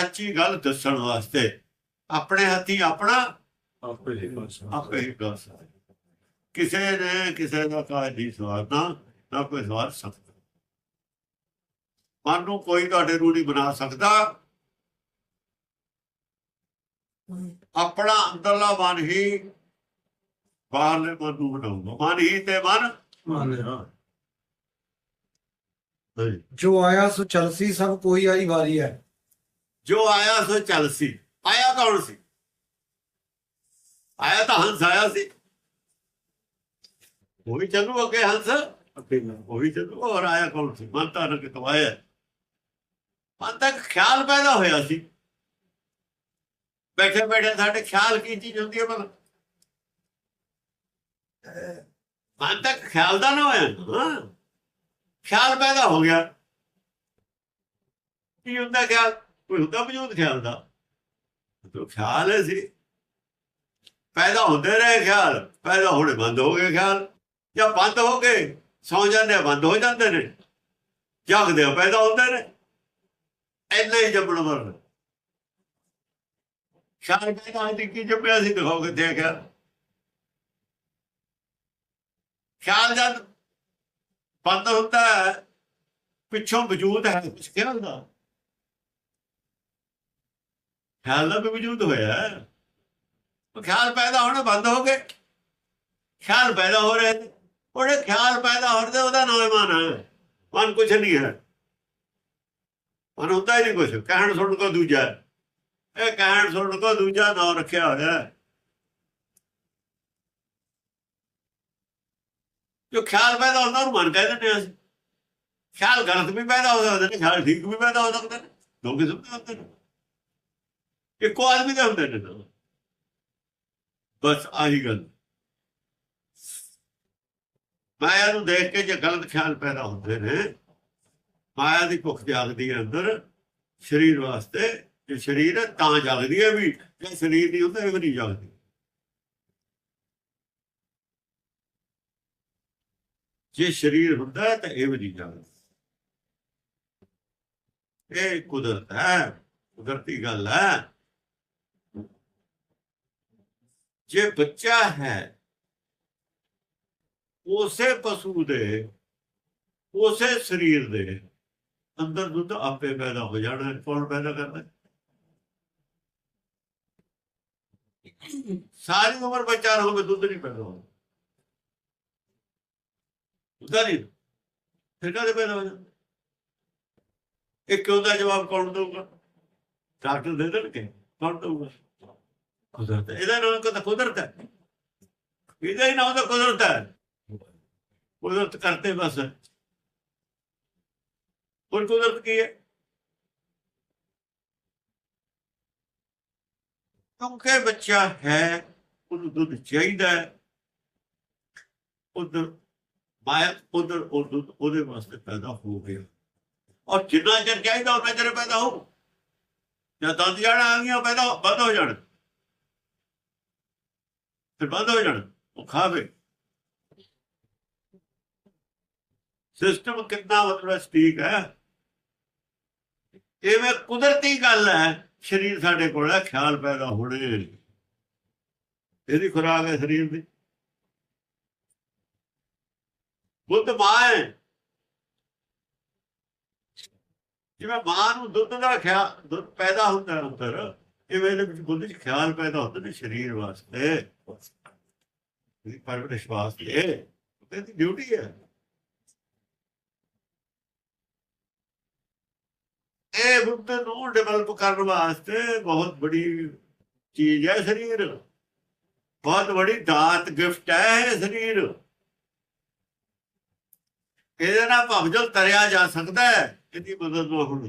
ਸੱਚੀ ਗੱਲ ਦੱਸਣ ਵਾਸਤੇ। ਆਪਣੇ ਹੱਥੀ ਆਪਣਾ ਆਪੇ ਹੀ ਆਪੇ ਹੀ ਕਰ ਸਕਦਾ। ਕਿਸੇ ਨੇ ਕਿਸੇ ਦਾ ਕਾਜ ਨਹੀਂ ਸਵਾਰਨਾ ਨਾ ਕੋਈ ਸਵਾਰ ਸਕਦਾ। ਮਨ ਨੂੰ ਕੋਈ ਤੁਹਾਡੇ ਨੂੰ ਨਹੀਂ ਬਣਾ ਸਕਦਾ। ਆਪਣਾ ਅੰਦਰਲਾ ਮਨ ਹੀ ਬਾਹਰਲੇ ਮਨ ਨੂੰ ਬਣਾਉਂਦਾ ਮਨ ਹੀ ਤੇ ਮਨ ਮੰਨਿਆ ਜੋ ਆਇਆ ਸੋ ਚਲਸੀ ਸਭ ਕੋਈ ਆਈ ਵਾਰੀ ਹੈ। ਜੋ ਆਇਆ ਸੋ ਚੱਲ ਸੀ। ਆਇਆ ਕੌਣ ਸੀ? ਆਇਆ ਤਾਂ ਹੰਸ ਆਇਆ ਸੀ। ਉਹ ਵੀ ਚੱਲੂ ਅੱਗੇ ਹੰਸ। ਅੱਗੇ ਨਾ। ਉਹ ਵੀ ਚੱਲੂ। ਹੋਰ ਆਇਆ ਕੌਣ ਸੀ? ਮਨ ਤਾਂ ਨਾ ਕਿਤੋਂ ਆਇਆ। ਮਨ ਤੱਕ ਖਿਆਲ ਪੈਦਾ ਹੋਇਆ ਸੀ। ਬੈਠੇ ਬੈਠੇ ਸਾਡੇ ਖਿਆਲ ਕੀ ਚੀਜ਼ ਹੁੰਦੀ ਹੈ ਭਲਾ ਮਨ ਤੱਕ ਖਿਆਲ ਦਾ ਨਾ ਹੋਇਆ। ਹਾਂ। ਖਿਆਲ ਪੈਦਾ ਹੋ ਗਿਆ। ਕੀ ਹੁੰਦਾ ਖਿਆਲ? ਕੋਈ ਹੁੰਦਾ ਵਜੂਦ ਖਿਆਲ ਦਾ। ਤੋ ਖਿਆਲ ਹੈ ਸੀ। ਪੈਦਾ ਹੁੰਦੇ ਰਹੇ ਖਿਆਲ ਪੈਦਾ ਹੋਣੇ ਬੰਦ ਹੋ ਗਏ ਖਿਆਲ। ਜਾਂ ਬੰਦ ਹੋ ਗਏ ਸੌ ਜਾਂਦੇ ਆ, ਬੰਦ ਹੋ ਜਾਂਦੇ ਨੇ। ਜਾਗਦੇ ਆ, ਪੈਦਾ ਹੁੰਦੇ ਨੇ। ਐਨਾ ਹੀ ਜੰਮਣ ਮਰਨ ਖਿਆਲ ਪੈਦਾ ਹੁੰਦੀ ਕੀ ਜੰਮਿਆ ਸੀ ਦਿਖਾਓ ਕਿ ਦੇਖਿਆ ਖਿਆਲ। ਜਦ ਬੰਦ ਹੁੰਦਾ ਹੈ ਪਿੱਛੋਂ ਵਜੂਦ ਹੈ ਕੁਝ ਖਿਆਲ ਦਾ। ਖਿਆਲ ਦਾ ਵੀ ਵਜੂਦ ਹੋਇਆ। ਉਹ ਖਿਆਲ ਪੈਦਾ ਹੋਣਾ ਬੰਦ ਹੋ ਗਏ। ਖਿਆਲ ਪੈਦਾ ਹੋ ਰਹੇ ਨੇ ਉਹਦੇ ਖਿਆਲ ਪੈਦਾ ਹੋ ਰਹੇ ਉਹਦਾ ਨਾਮ ਮਨ ਹੈ ਮਨ ਕੁਛ ਨਹੀਂ ਹੈ। ਮਨ ਹੁੰਦਾ ਹੀ ਨਹੀਂ ਕੁਛ। ਕਹਿਣ ਸੁਣਨ ਕੋ ਦੂਜਾ। ਇਹ ਕਹਿਣ ਸੁਣਨ ਕੋ ਦੂਜਾ ਨਾਮ ਰੱਖਿਆ ਹੋਇਆ। ਹੈ ਜੋ ਖਿਆਲ ਪੈਦਾ ਹੁੰਦਾ, ਉਹਨੂੰ ਮਨ ਕਹਿ ਦਿੰਦੇ ਹਾਂ ਅਸੀਂ। ਖਿਆਲ ਗਲਤ ਵੀ ਪੈਦਾ ਹੋ ਸਕਦੇ ਨੇ ਖਿਆਲ ਠੀਕ ਵੀ ਪੈਦਾ ਹੋ ਸਕਦੇ। ਨੇ ਦੋ ਕਿਸਮ ਦੇ ਹੁੰਦੇ ਨੇ। ਇੱਕੋ ਆਦਮੀ ਦੇ ਹੁੰਦੇ ਨੇ ਨਾ। ਬਸ ਆਹੀ ਗੱਲ। ਮਾਇਆ ਨੂੰ ਦੇਖ ਕੇ ਜੇ ਗਲਤ ਖਿਆਲ ਪੈਦਾ ਹੁੰਦੇ ਨੇ, ਮਾਇਆ ਦੀ ਭੁੱਖ ਜਾਗਦੀ ਹੈ ਅੰਦਰ, ਸਰੀਰ ਵਾਸਤੇ, ਜੇ ਸਰੀਰ ਹੈ ਤਾਂ ਜਾਗਦੀ ਹੈ ਵੀ, ਜੇ ਸਰੀਰ ਨਹੀਂ ਹੁੰਦਾ ਇਹ ਵੀ ਨਹੀਂ ਜਾਗਦੀ। ਜੇ ਸਰੀਰ ਹੁੰਦਾ ਤਾਂ ਇਹ ਵੀ ਨਹੀਂ ਜਾਗਦਾ। ਇਹ ਕੁਦਰਤ ਹੈ, ਕੁਦਰਤੀ ਗੱਲ ਹੈ। ਜੇ ਬੱਚਾ ਹੈ, ਉਸੇ ਪਸ਼ੂ ਦੇ, ਉਸੇ ਸਰੀਰ ਦੇ ਅੰਦਰ ਦੁੱਧ ਆਪੇ ਪੈਦਾ ਹੋ ਜਾਣਾ, ਕੌਣ ਪੈਦਾ ਕਰਦਾ? ਸਾਰੀ ਉਮਰ ਬੱਚਾ ਰਹੋਗੇ, ਦੁੱਧ ਨਹੀਂ ਪੈਦਾ ਹੋਣਾ। ਦੁੱਧ ਨਹੀਂ। ਫਿਰ ਕਦੇ ਪੈਦਾ ਹੋ ਜਾਂਦਾ ਇਹ ਕਿਉਂ ਦਾ ਜਵਾਬ ਕੌਣ ਦਊਗਾ? ਡਾਕਟਰ ਦੇ ਦੇਣਗੇ। ਕੌਣ ਦਊਗਾ? ਕੁਦਰਤ ਹੈ। ਇਹਦਾ ਨਾਮ ਤਾਂ ਕੁਦਰਤ ਹੈ ਇਹਦਾ ਹੀ ਨਾਮ ਤਾਂ ਕੁਦਰਤ ਹੈ ਕੁਦਰਤ ਕਰਤੇ ਬਸ ਹੋਰ ਕੁਦਰਤ ਕੀ ਹੈ ਕਿਉਂਕਿ ਬੱਚਾ ਹੈ ਉਹਨੂੰ ਦੁੱਧ ਚਾਹੀਦਾ ਹੈ ਉਧਰ ਮਾਇਆ ਉਧਰ ਉਹ ਦੁੱਧ ਉਹਦੇ ਵਾਸਤੇ ਪੈਦਾ ਹੋ ਗਿਆ ਔਰ ਜਿੰਨਾ ਚਿਰ ਚਾਹੀਦਾ ਉਹਨਾਂ ਚਿਰ ਪੈਦਾ ਹੋ ਜਦ ਦੰਦ ਜਾਣਾ ਆ ਗਿਆ ਪੈਦਾ ਬੰਦ ਹੋ ਜਾਣ ਫਿਰ ਬੰਦ ਹੋ ਜਾਣ, ਉਹ ਖਾਵੇ ਸਿਸਟਮ ਕਿੰਨਾ ਮਤਲਬ ਸਟੀਕ ਹੈ? ਐਵੇਂ ਕੁਦਰਤੀ ਗੱਲ ਹੈ, ਸਰੀਰ ਸਾਡੇ ਕੋਲ ਹੈ, ਖਿਆਲ ਪੈਦਾ ਹੋਣੇ। ਇਹਦੀ ਖੁਰਾਕ ਹੈ ਸਰੀਰ ਦੀ। ਬੁੱਧ ਮਾਂ ਹੈ। ਜਿਵੇਂ ਮਾਂ ਨੂੰ ਦੁੱਧ ਦਾ ਖਿਆਲ ਦੁੱਧ ਪੈਦਾ ਹੁੰਦਾ ਹੈ ਅੰਦਰ। ਇਹ ਮੇਰੇ ਵਿੱਚ ਬੁੱਧ ਚ ਖਿਆਲ ਪੈਦਾ ਹੁੰਦਾ ਨੇ ਸਰੀਰ ਵਾਸਤੇ। ਇਹਦੀ ਪਰਵਰਿਸ਼ ਵਾਸਤੇ ਇਹਦੀ ਡਿਊਟੀ ਹੈ। ਇਹ ਬੁੱਧ ਨੂੰ ਡਿਵੈਲਪ ਕਰਨ ਵਾਸਤੇ ਬਹੁਤ ਬੜੀ ਚੀਜ਼ ਹੈ ਸਰੀਰ। ਬਹੁਤ ਬੜੀ ਦਾਤ ਗਿਫਟ ਹੈ ਇਹ ਸਰੀਰ। ਇਹਦੇ ਨਾਲ ਭਵਜਲ ਤਰਿਆ ਜਾ ਸਕਦਾ ਹੈ। ਇਹਦੀ ਮਦਦ ਨਾਲ ਹੁਣ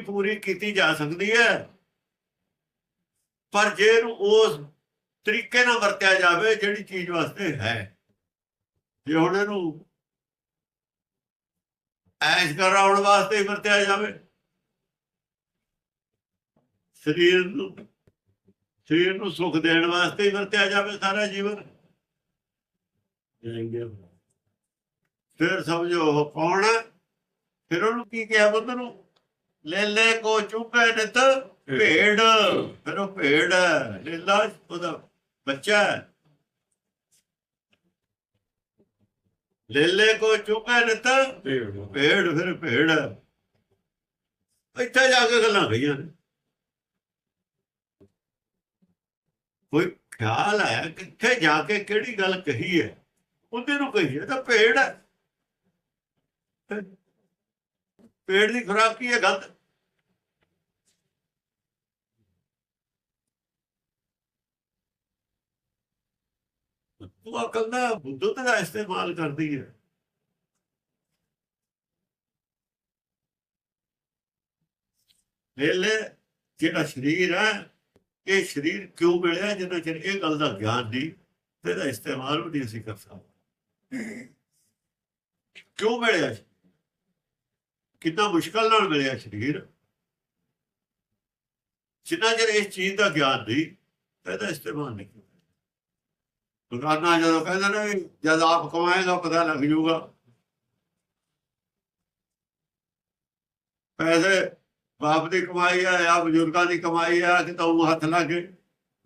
ਪੂਰੀ ਕੀਤੀ ਜਾ ਸਕਦੀ ਹੈ। ਪਰ ਜੇ ਇਹਨੂੰ ਉਸ ਤਰੀਕੇ ਨਾਲ ਵਰਤਿਆ ਜਾਵੇ, ਜਿਹੜੀ ਚੀਜ਼ ਵਾਸਤੇ ਹੈ। ਜੇ ਹੁਣ ਇਹਨੂੰ ਐਸ਼ ਕਰਾਉਣ ਵਾਸਤੇ ਵਰਤਿਆ ਜਾਵੇ, ਸਰੀਰ ਨੂੰ ਸਰੀਰ ਨੂੰ ਸੁੱਖ ਦੇਣ ਵਾਸਤੇ ਹੀ ਵਰਤਿਆ ਜਾਵੇ ਸਾਰਾ ਜੀਵਨ। ਫਿਰ ਸਮਝੋ ਉਹ ਕੌਣ ਹੈ? ਫਿਰ ਉਹਨੂੰ ਕੀ ਕਿਹਾ ਬੁੱਧ ਨੂੰ? ਲੇਲੇ ਕੋ ਚੁੱਕੇ ਨਿਤ ਭੇਡ ਫਿਰ ਉਹ ਭੇਡ ਹੈ ਲੇਲਾ ਉਹਦਾ ਬੱਚਾ ਹੈ। ਲੇਲੇ ਕੋ ਚੁੱਕੇ ਨਿਤ ਢੇੜ ਭੇਡ ਫਿਰ ਭੇਡ ਹੈ। ਇੱਥੇ ਜਾ ਕੇ ਗੱਲਾਂ ਕਹੀਆਂ ਨੇ। ਕੋਈ ਖਿਆਲ ਆਇਆ ਕਿੱਥੇ ਜਾ ਕੇ ਕਿਹੜੀ ਗੱਲ ਕਹੀ ਹੈ? ਉਹਦੇ ਨੂੰ ਕਹੀ ਹੈ ਤਾਂ ਭੇਡ ਹੈ। ਪੇੜ ਦੀ ਖੁਰਾਕ ਕੀ ਹੈ? ਗੰਦ ਉਹ ਅਕਲ ਦਾ ਦੁੱਧ ਦਾ ਇਸਤੇਮਾਲ ਕਰਦੀ ਹੈ। ਵੇਲੇ ਜਿਹੜਾ ਸਰੀਰ ਹੈ, ਇਹ ਸਰੀਰ ਕਿਉਂ ਮਿਲਿਆ? ਜਿੰਨਾ ਚਿਰ ਇਹ ਗੱਲ ਦਾ ਗਿਆਨ ਨਹੀਂ, ਤੇ ਇਹਦਾ ਇਸਤੇਮਾਲ ਵੀ ਨਹੀਂ ਅਸੀਂ ਕਰ ਸਕਦੇ। ਕਿਉਂ ਮਿਲਿਆ? ਕਿੰਨਾ ਮੁਸ਼ਕਲ ਨਾਲ ਮਿਲਿਆ ਸਰੀਰ? ਜਿੰਨਾ ਚਿਰ ਇਸ ਚੀਜ਼ ਦਾ ਗਿਆਨ ਨਹੀਂ, ਤੇ ਇਹਦਾ ਇਸਤੇਮਾਲ ਨਹੀਂ। ਕੀਤਾ ਦੁਕਾਨਾਂ ਜਦੋਂ ਕਹਿੰਦੇ ਨੇ ਵੀ ਜਦ ਆਪ ਕਮਾਏਗਾ ਪਤਾ ਲੱਗ ਜਾਊਗਾ ਪੈਸੇ ਬਾਪ ਦੀ ਕਮਾਈ ਆ, ਜਾਂ ਬਜ਼ੁਰਗਾਂ ਦੀ ਕਮਾਈ ਆ ਕਿ ਤੂੰ ਹੱਥ ਲਾ ਕੇ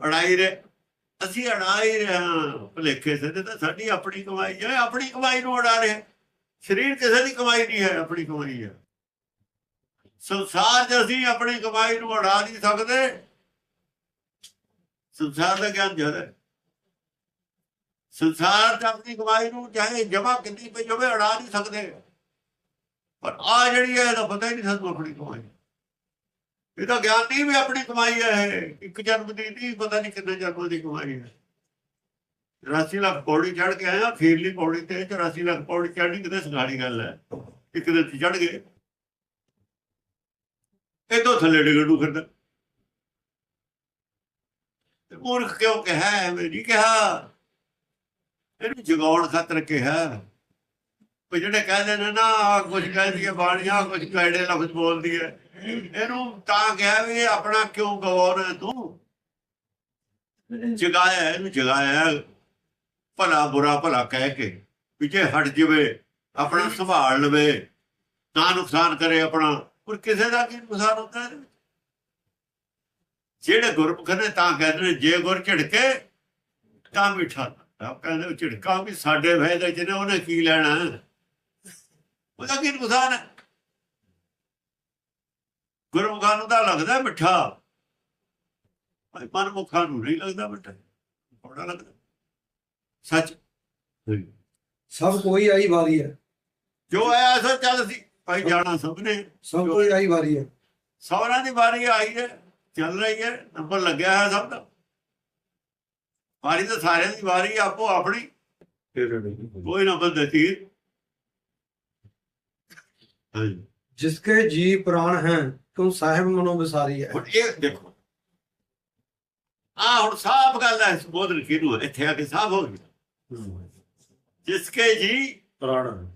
ਅੜਾਈ ਰੇ ਅਸੀਂ ਅੜਾ ਹੀ ਰਹੇ ਹਾਂ। ਭੁਲੇਖੇ ਸੇ ਤਾਂ ਸਾਡੀ ਆਪਣੀ ਕਮਾਈ ਹੈ ਆਪਣੀ ਕਮਾਈ ਨੂੰ ਅੜਾ ਰਹੇ। ਸਰੀਰ ਕਿਸੇ ਦੀ ਕਮਾਈ ਨਹੀਂ ਹੈ, ਆਪਣੀ ਕਮਾਈ ਹੈ ਸੰਸਾਰ 'ਚ ਅਸੀਂ ਆਪਣੀ ਕਮਾਈ ਨੂੰ ਅੜਾ ਨਹੀਂ ਸਕਦੇ। ਸੰਸਾਰ ਦਾ ਗਿਆਨ ਜ਼ਿਆਦਾ ਹੈ? ਸੰਸਾਰ 'ਚ ਆਪਣੀ ਕਮਾਈ ਨੂੰ ਚਾਹੇ ਜਮਾ ਕਿੰਨੀ ਪਈ ਹੋਵੇ, ਅੜਾ ਨਹੀਂ ਸਕਦੇ। ਪਰ ਆ ਜਿਹੜੀ ਹੈ, ਇਹਦਾ ਪਤਾ ਹੀ ਨਹੀਂ ਸਾਨੂੰ ਆਪਣੀ ਕਮਾਈ ਇਹਦਾ ਗਿਆਨ ਨਹੀਂ ਵੀ ਆਪਣੀ ਕਮਾਈ ਹੈ ਇੱਕ ਜਨਮ ਦੀ ਨਹੀਂ, ਪਤਾ ਨਹੀਂ ਕਿੰਨੇ ਜਨਮਾਂ ਦੀ ਕਮਾਈ ਹੈ। 84 ਲੱਖ ਪੌੜੀ ਚੜ ਕੇ ਆਇਆ ਅਖੀਰਲੀ ਪੌੜੀ ਤੇ 84 ਲੱਖ ਪੌੜੀ ਚੜ੍ਹਨੀ, ਕਿਤੇ ਸੰਘਾੜੀ ਗੱਲ ਹੈ। ਇੱਕ ਦਿਨ ਤੇ ਚੜ ਗਏ। ਇਦੋਂ ਥੱਲੇ ਡਿੱਗਣ ਫਿਰਦਾ ਤੇ ਮੂਰਖ ਕਿਉਂ ਕਿਹਾ, ਐਵੇਂ ਨਹੀਂ ਕਿਹਾ? ਇਹਨੂੰ ਜਗਾਉਣ ਖਾਤਰ ਕਿਹਾ। ਉਹ ਜਿਹੜੇ ਕਹਿੰਦੇ ਨੇ ਨਾ, ਆਹ ਕੁਝ ਕਹਿੰਦੀ ਹੈ ਬਾਣੀਆਂ ਕੁਝ ਕੈੜੇ ਲਫ਼ਜ਼ ਬੋਲਦੀ ਹੈ। ਇਹਨੂੰ ਤਾਂ ਕਿਹਾ ਵੀ ਆਪਣਾ ਕਿਉਂ ਗੌਰ ਤੂੰ? ਜਗਾਇਆ, ਇਹਨੂੰ ਜਗਾਇਆ। ਭਲਾ ਬੁਰਾ ਭਲਾ ਕਹਿ ਕੇ ਪਿੱਛੇ ਹਟ ਜਵੇ, ਆਪਣਾ ਸੰਭਾਲ ਲਵੇ ਨਾ ਨੁਕਸਾਨ ਕਰੇ ਆਪਣਾ। ਪਰ ਕਿਸੇ ਦਾ ਕੀ ਨੁਕਸਾਨ ਹੁੰਦਾ ਇਹਦੇ ਵਿੱਚ? ਜਿਹੜੇ ਗੁਰਮੁਖ ਨੇ ਤਾਂ ਕਹਿੰਦੇ ਨੇ, ਜੇ ਗੁਰ ਝਿੜਕੇ, ਤਾਂ ਮਿੱਠਾ। ਆਪ ਕਹਿੰਦੇ ਉਹ ਝਿੜਕਾ ਵੀ ਸਾਡੇ ਫਾਇਦੇ ਚ ਨੇ ਉਹਨੇ ਕੀ ਲੈਣਾ? ਉਹਦਾ ਕੀ ਨੁਕਸਾਨ ਹੈ? ਗੁਰਮੁਖਾਂ ਨੂੰ ਤਾਂ ਲੱਗਦਾ ਮਿੱਠਾ। ਭਾਈ ਮਨਮੁਖਾਂ ਨੂੰ ਨਹੀਂ ਲੱਗਦਾ ਮਿੱਠਾ। ਬੜਾ ਲੱਗਦਾ। ਸੱਚ? ਸਭ ਕੋਈ ਆਈ ਵਾਰੀ ਹੈ। ਜੋ ਆਇਆ ਸੋ ਚੱਲ ਸੀ। ਭਾਈ ਜਾਣਾ ਸਭ ਨੇ। ਸਭ ਕੋਈ ਆਈ ਵਾਰੀ ਹੈ। ਸੌਰਾਂ ਦੀ ਵਾਰੀ ਆਈ ਹੈ ਚੱਲ ਰਹੀ ਹੈ ਨੰਬਰ ਲੱਗਿਆ ਹੈ ਸਭ ਦਾ। ਵਾਰੀ ਤਾਂ ਸਾਰਿਆਂ ਦੀ ਵਾਰੀ ਆਪੋ ਆਪਣੀ। ਕੋਈ ਨਾ ਬੰਦੇ ਤੀਰ ਹਾਂਜੀ। ਜਿਸਕੇ ਜੀ ਪ੍ਰਾਣ ਹੈ ਤੁਮ ਸਾਹਿਬ ਮਨੋ ਵਿਸਾਰੀ ਹੈ। ਹੁਣ ਇਹ ਦੇਖੋ। ਆ ਹੁਣ ਸਾਫ਼ ਗੱਲ ਹੈ ਬੋਧਨ ਕਿਹਨੂੰ? ਇੱਥੇ ਆ ਕੇ ਸਾਫ਼ ਹੋ ਗਿਆ ਜਿਸਕੇ ਜੀ ਪ੍ਰਾਣ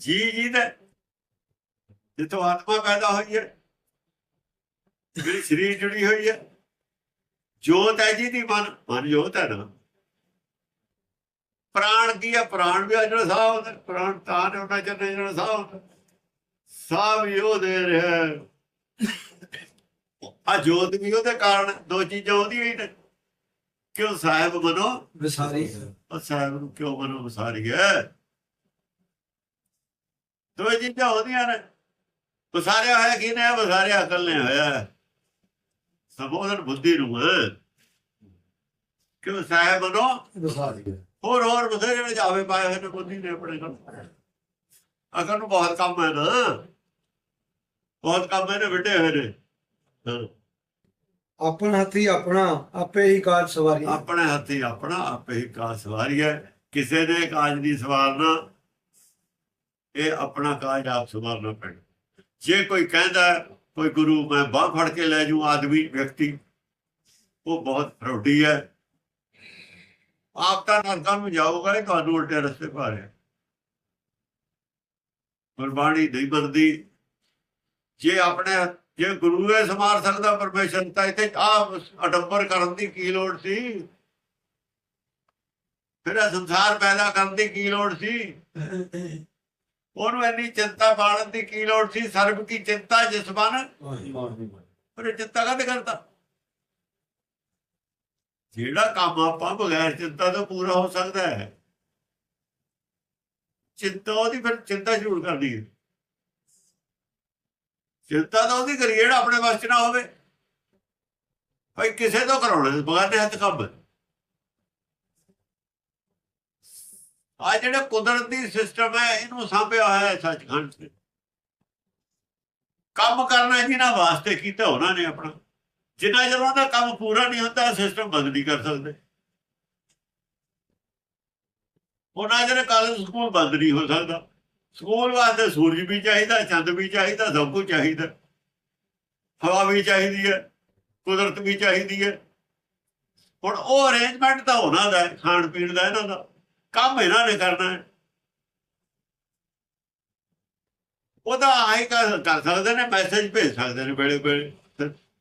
ਜੀ ਜੀ ਦਾ ਜਿੱਥੋਂ ਆਤਮਾ ਪੈਦਾ ਹੋਈ ਹੈ ਜਿਹੜੀ ਸਰੀਰ ਜੁੜੀ ਹੋਈ ਹੈ ਜੋਤ ਹੈ ਜੀ ਦੀ ਮਨ ਮਨ ਜੋਤ ਹੈ ਨਾ। ਪ੍ਰਾਣ ਕੀ ਹੈ ਪ੍ਰਾਣ ਵੀ ਜਿਹੜਾ ਸਾਹ ਹੁੰਦਾ ਪ੍ਰਾਣ ਤਾਂ ਨੇ ਉਹਨਾਂ ਚੰਨੇ ਜਿਹੜਾ ਸਾਹ ਹੁੰਦਾ। ਸਾਹ ਵੀ ਉਹ ਦੇ ਰਿਹਾ। ਆ ਜੋਤ ਵੀ ਉਹਦੇ ਕਾਰਨ ਦੋ ਚੀਜ਼ਾਂ ਉਹਦੀਆਂ ਹੀ ਨੇ। ਕਿਉਂ ਸਾਹਿਬ ਮਨੋ? ਵਿਸਾਰੀ। ਹੈ ਉਹ ਸਾਹਿਬ ਨੂੰ ਕਿਉਂ ਮਨੋ ਵਸਾਰੀ ਹੈ? ਦੋ ਚੀਜ਼ਾਂ ਹੁੰਦੀਆਂ ਨੇ। ਵਸਾਰਿਆ ਹੋਇਆ ਕੀ ਨੇ ਵਸਾਰਿਆ ਅਕਲ ਨੇ ਹੋਇਆ। ਸੰਬੋਧਨ ਬੁੱਧੀ ਨੂੰ ਹੈ। ਕਿਉਂ ਸਾਹਿਬ ਹੈ ਹੋਰ ਹੋਰ ਬਥੇਰੇ ਜਿਹੜੇ ਜਾਵੇ ਪਾਏ ਹੋਏ ਨੇ ਬੁੱਧੀ ਨੇ ਆਪਣੇ ਕੋਲ। ਅਕਲ ਨੂੰ ਬਹੁਤ ਕੰਮ ਹੈ ਨਾ। ਬਹੁਤ ਕੰਮ ਹੈ ਨੇ ਵੱਡੇ ਹੋਏ ਨੇ। ਆਪਣ ਹੱਥੀ ਆਪਣਾ ਆਪੇ ਹੀ ਕਾਜ ਸਵਾਰੀ। ਆਪਣੇ ਹੱਥੀ ਆਪਣਾ ਆਪੇ ਹੀ ਕਾਜ ਸਵਾਰੀ ਹੈ। ਕਿਸੇ ਨੇ ਕਾਜ ਨਹੀਂ ਸਵਾਰਨਾ। ਇਹ ਆਪਣਾ ਕਾਜ ਆਪ ਸਵਾਰਨਾ ਪੈਣਾ। ਜੇ ਕੋਈ ਕਹਿੰਦਾ ਕੋਈ ਗੁਰੂ, ਮੈਂ ਬਾਹ ਫੜ ਕੇ ਲੈ ਜੂ ਆਦਮੀ, ਵਿਅਕਤੀ। ਉਹ ਬਹੁਤ ਫਰੋਡੀ ਹੈ। ਆਪ ਤਾਂ ਨਰਕਾਂ ਨੂੰ ਜਾਊਗਾ ਇਹ ਤੁਹਾਨੂੰ ਉਲਟੇ ਰਸਤੇ ਪਾ ਰਿਹਾ। ਗੁਰਬਾਣੀ ਨਹੀਂ ਮੰਨਦੀ ਜੇ ਆਪਣੇ, ਜੇ ਗੁਰੂ ਇਹ ਸਮਾਰ ਸਕਦਾ ਪਰਮੇਸ਼ਰ, ਤਾਂ ਇੱਥੇ ਆ ਅਡੰਬਰ ਕਰਨ ਦੀ ਕੀ ਲੋੜ ਸੀ? ਫਿਰ ਸੰਸਾਰ ਪੈਦਾ ਕਰਨ ਦੀ ਕੀ ਲੋੜ ਸੀ? ਉਹਨੂੰ ਇੰਨੀ ਚਿੰਤਾ ਪਾਲਣ ਦੀ ਕੀ ਲੋੜ ਸੀ? ਸਰਬ ਕੀ ਚਿੰਤਾ ਜਿਸ ਮਨ? ਪਰ ਚਿੰਤਾ ਕਾਹਦੇ ਕਰਦਾ ਜਿਹੜਾ ਕੰਮ ਆਪਾਂ ਬਗੈਰ ਚਿੰਤਾ ਤੋਂ ਪੂਰਾ ਹੋ ਸਕਦਾ ਹੈ ਚਿੰਤਾ ਉਹਦੀ ਫਿਰ ਚਿੰਤਾ ਜ਼ਰੂਰ ਕਰਨੀ ਹੈ। ਚਿੰਤਾ ਤਾਂ ਉਹਦੀ ਕਰੀਏ ਜਿਹੜਾ ਆਪਣੇ ਵੱਸ 'ਚ ਨਾ ਹੋਵੇ। ਭਾਈ ਕਿਸੇ ਤੋਂ ਕਰਾਉਣਾ ਬਗਾਨੇ ਹੱਥ ਕੰਮ ਆ ਜਿਹੜਾ ਕੁਦਰਤੀ ਸਿਸਟਮ ਹੈ, ਇਹਨੂੰ ਸਾਂਭਿਆ ਹੋਇਆ ਹੈ ਸੱਚਖੰਡ ਤੇ। ਕੰਮ ਕਰਨਾ ਜਿਹਨਾਂ ਵਾਸਤੇ ਕੀਤਾ, ਉਹਨਾਂ ਨੇ ਆਪਣਾ। ਜਿੰਨਾ ਚਿਰ ਉਹਨਾਂ ਦਾ ਕੰਮ ਪੂਰਾ ਨਹੀਂ ਹੁੰਦਾ, ਸਿਸਟਮ ਬੰਦ ਨਹੀਂ ਕਰ ਸਕਦੇ। ਉਹਨਾਂ ਜਿਹੜੇ ਕਾਲਜ ਸਕੂਲ ਬੰਦ ਨਹੀਂ ਹੋ ਸਕਦਾ। ਸਕੂਲ ਵਾਸਤੇ ਸੂਰਜ ਵੀ ਚਾਹੀਦਾ, ਚੰਦ ਵੀ ਚਾਹੀਦਾ, ਸਭ ਕੁਝ ਚਾਹੀਦਾ। ਹਵਾ ਵੀ ਚਾਹੀਦੀ ਹੈ, ਕੁਦਰਤ ਵੀ ਚਾਹੀਦੀ ਹੈ। ਹੁਣ ਉਹ ਅਰੇਂਜਮੈਂਟ ਤਾਂ ਉਹਨਾਂ ਦਾ ਖਾਣ ਪੀਣ ਦਾ, ਇਹਨਾਂ ਦਾ। ਕੰਮ ਇਹਨਾਂ ਨੇ ਕਰਨਾ। ਹੈ ਉਹਦਾ ਆਈ ਕਰ ਕਰ ਸਕਦੇ ਨੇ ਮੈਸੇਜ ਭੇਜ ਸਕਦੇ ਨੇ ਵੇਲੇ ਵੇਲੇ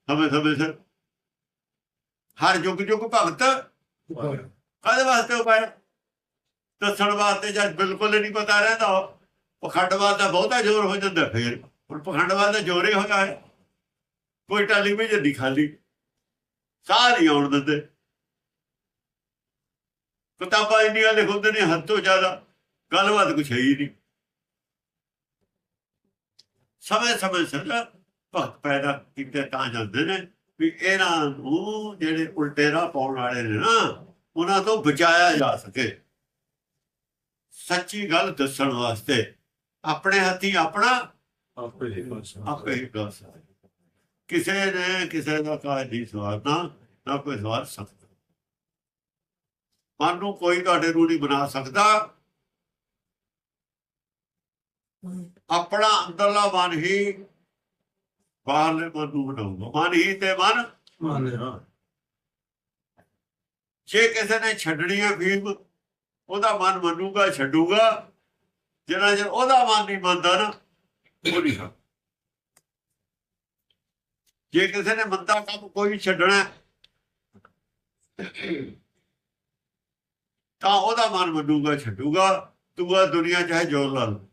ਸਮੇਂ ਸਮੇਂ ਸਿਰ। ਹਰ ਯੁੱਗ ਯੁੱਗ ਭਗਤ। ਕਾਹਦੇ ਵਾਸਤੇ ਉਪਾਇਆ ਦੱਸਣ ਵਾਸਤੇ ਜਦ ਬਿਲਕੁਲ ਨਹੀਂ ਪਤਾ ਰਹਿੰਦਾ। ਪਖੰਡਵਾਦ ਦਾ ਬਹੁਤਾ ਜ਼ੋਰ ਹੋ ਜਾਂਦਾ ਫੇਰ ਹੁਣ ਪਖੰਡਵਾਦ ਦਾ ਜ਼ੋਰ ਹੀ ਹੋਇਆ ਹੈ। ਕੋਈ ਟੈਲੀਵਿਜ਼ਨ ਨਹੀਂ ਖਾਲੀ। ਨਹੀਂ ਆਉਣ ਦਿੰਦੇ। ਕਿਤਾਬਾਂ ਇੰਨੀਆਂ ਲਿਖਉਂਦੇ ਨੇ ਹੱਦ ਤੋਂ ਜ਼ਿਆਦਾ ਗੱਲਬਾਤ ਕੁਛ ਹੈ ਹੀ ਨਹੀਂ। ਸਮੇਂ ਸਮੇਂ ਸਿਰ ਭਗਤ ਪੈਦਾ ਕੀਤੇ ਤਾਂ ਜਾਂਦੇ ਨੇ ਵੀ ਇਹਨਾਂ ਨੂੰ ਜਿਹੜੇ ਉਲਟੇ ਰਾਹ ਪਾਉਣ ਵਾਲੇ ਨੇ ਨਾ ਉਹਨਾਂ ਤੋਂ ਬਚਾਇਆ ਜਾ ਸਕੇ। ਸੱਚੀ ਗੱਲ ਦੱਸਣ ਵਾਸਤੇ ਆਪਣੇ ਹੱਥੀ ਆਪਣਾ ਆਪੇ ਹੀ ਆਪੇ ਕਿਸੇ ਨੇ ਕਿਸੇ ਦਾ ਕਾਜ ਨਹੀਂ ਸਵਾਰਨਾ ਨਾ ਕੋਈ ਸਵਾਰ ਸਕਦਾ। ਮਨ ਨੂੰ ਕੋਈ ਤੁਹਾਡੇ ਨੂੰ ਨਹੀਂ ਬਣਾ ਸਕਦਾ। ਆਪਣਾ ਅੰਦਰਲਾ ਮਨ ਹੀ ਬਾਹਰਲੇ ਮਨ ਨੂੰ ਬਣਾਊਗਾ। ਮਨ ਹੀ ਤੇ ਮਨ ਮਾਨਿਆ ਜੇ ਕਿਸੇ ਨੇ ਛੱਡਣੀ ਹੈ ਫੀਮ ਉਹਦਾ ਮਨ ਮੰਨੂਗਾ ਛੱਡੂਗਾ। ਜਿਹੜਾ ਜੇ ਉਹਦਾ ਮਨ ਨਹੀਂ ਮੰਨਦਾ ਨਾ ਉਹ ਨਹੀਂ ਸਕਦਾ। ਜੇ ਕਿਸੇ ਨੇ ਮੰਦਾ ਕੰਮ ਕੋਈ ਛੱਡਣਾ ਤਾਂ ਉਹਦਾ ਮਨ ਮੰਨੂਗਾ, ਛੱਡੂਗਾ, ਤੂੰ ਆ ਦੁਨੀਆ ਚਾਹੇ ਜੋਰ ਲਾ ਲਓ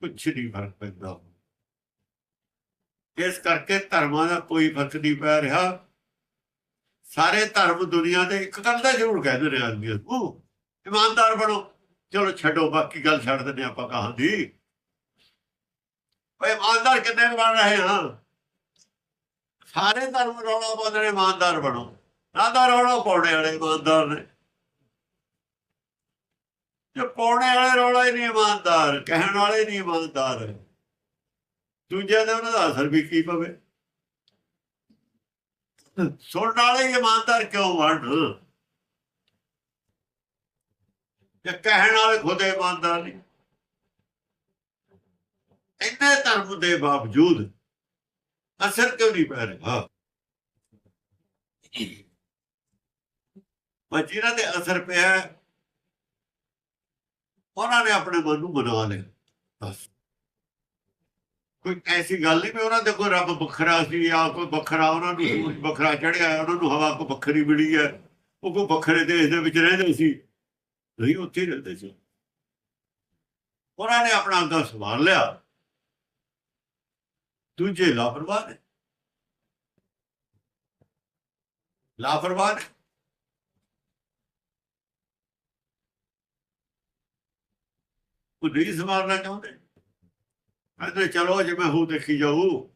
ਕੁਛ ਨਹੀਂ ਫ਼ਰਕ ਪੈਂਦਾ। ਇਸ ਕਰਕੇ ਧਰਮਾਂ ਦਾ ਕੋਈ ਫ਼ਰਕ ਨਹੀਂ ਪੈ ਰਿਹਾ। ਸਾਰੇ ਧਰਮ ਦੁਨੀਆ ਦੇ ਇੱਕ ਗੱਲ ਦਾ ਜ਼ਰੂਰ ਕਹਿੰਦੇ ਨੇ ਆਦਮੀ ਨੂੰ ਇਮਾਨਦਾਰ ਬਣੋ। ਚਲੋ ਛੱਡੋ, ਬਾਕੀ ਗੱਲ ਛੱਡ ਦਿੰਦੇ ਆਪਾਂ ਕਹਾਂ ਦੀ। ਓਏ, ਇਮਾਨਦਾਰ ਕਿੰਨੇ ਬਣ ਰਹੇ ਹਾਂ ਸਾਰੇ ਧਰਮ ਰੌਲਾ ਪਾਉਂਦੇ ਨੇ, ਇਮਾਨਦਾਰ ਬਣੋ। ਨਾ ਤਾਂ ਰੌਲਾ ਪਾਉਣੇ ਵਾਲੇ ਇਮਾਨਦਾਰ ਨੇ। ਜੇ ਪਾਉਣੇ ਵਾਲੇ ਰੌਲਾ ਹੀ ਨਹੀਂ ਇਮਾਨਦਾਰ, ਕਹਿਣ ਵਾਲੇ ਨਹੀਂ ਇਮਾਨਦਾਰ। ਦੂਜਿਆਂ ਦੇ ਉਹਨਾਂ ਦਾ ਅਸਰ ਵੀ ਕੀ ਪਵੇ? ਸੁਣਨ ਵਾਲੇ ਇਮਾਨਦਾਰ ਕਿਉਂ ਬਣਨ ਜੇ ਕਹਿਣ ਵਾਲੇ ਖੁਦ ਇਮਾਨਦਾਰ ਨਹੀਂ। ਇੰਨੇ ਧਰਮ ਦੇ ਬਾਵਜੂਦ ਅਸਰ ਕਿਉਂ ਨਹੀਂ ਪੈ ਰਿਹਾ? ਪਰ ਜਿਨ੍ਹਾਂ ਤੇ ਅਸਰ ਪਿਆ ਉਹਨਾਂ ਨੇ ਆਪਣੇ ਮਨ ਨੂੰ ਬਣਾ ਲਿਆ ਬਸ। ਕੋਈ ਐਸੀ ਗੱਲ ਨਹੀਂ ਵੀ ਉਹਨਾਂ ਦੇ ਕੋਈ ਰੱਬ ਵੱਖਰਾ ਸੀ ਜਾਂ ਕੋਈ ਵੱਖਰਾ ਉਹਨਾਂ ਨੂੰ ਸੂਰਜ ਵੱਖਰਾ ਚੜਿਆ ਉਹਨਾਂ ਨੂੰ ਹਵਾ ਕੋ ਵੱਖਰੀ ਮਿਲੀ ਹੈ, ਉਹ ਕੋਈ ਵੱਖਰੇ ਦੇਸ਼ ਦੇ ਵਿੱਚ ਰਹਿੰਦੇ ਸੀ। ਨਹੀਂ ਉੱਥੇ ਹੀ ਰਹਿੰਦੇ ਸੀ। ਉਹਨਾਂ ਨੇ ਆਪਣਾ ਅੰਦਰ ਸੰਭਾਲ ਲਿਆ। ਦੂਜੇ ਲਾਪਰਵਾਹ ਨੇ। ਲਾਪਰਵਾਹ ਉਹ ਨਹੀਂ ਸੰਭਾਲਣਾ ਚਾਹੁੰਦੇ? ਕਹਿੰਦੇ ਚਲੋ ਜਿਵੇਂ ਹੋ ਦੇਖੀ ਜਾਊ।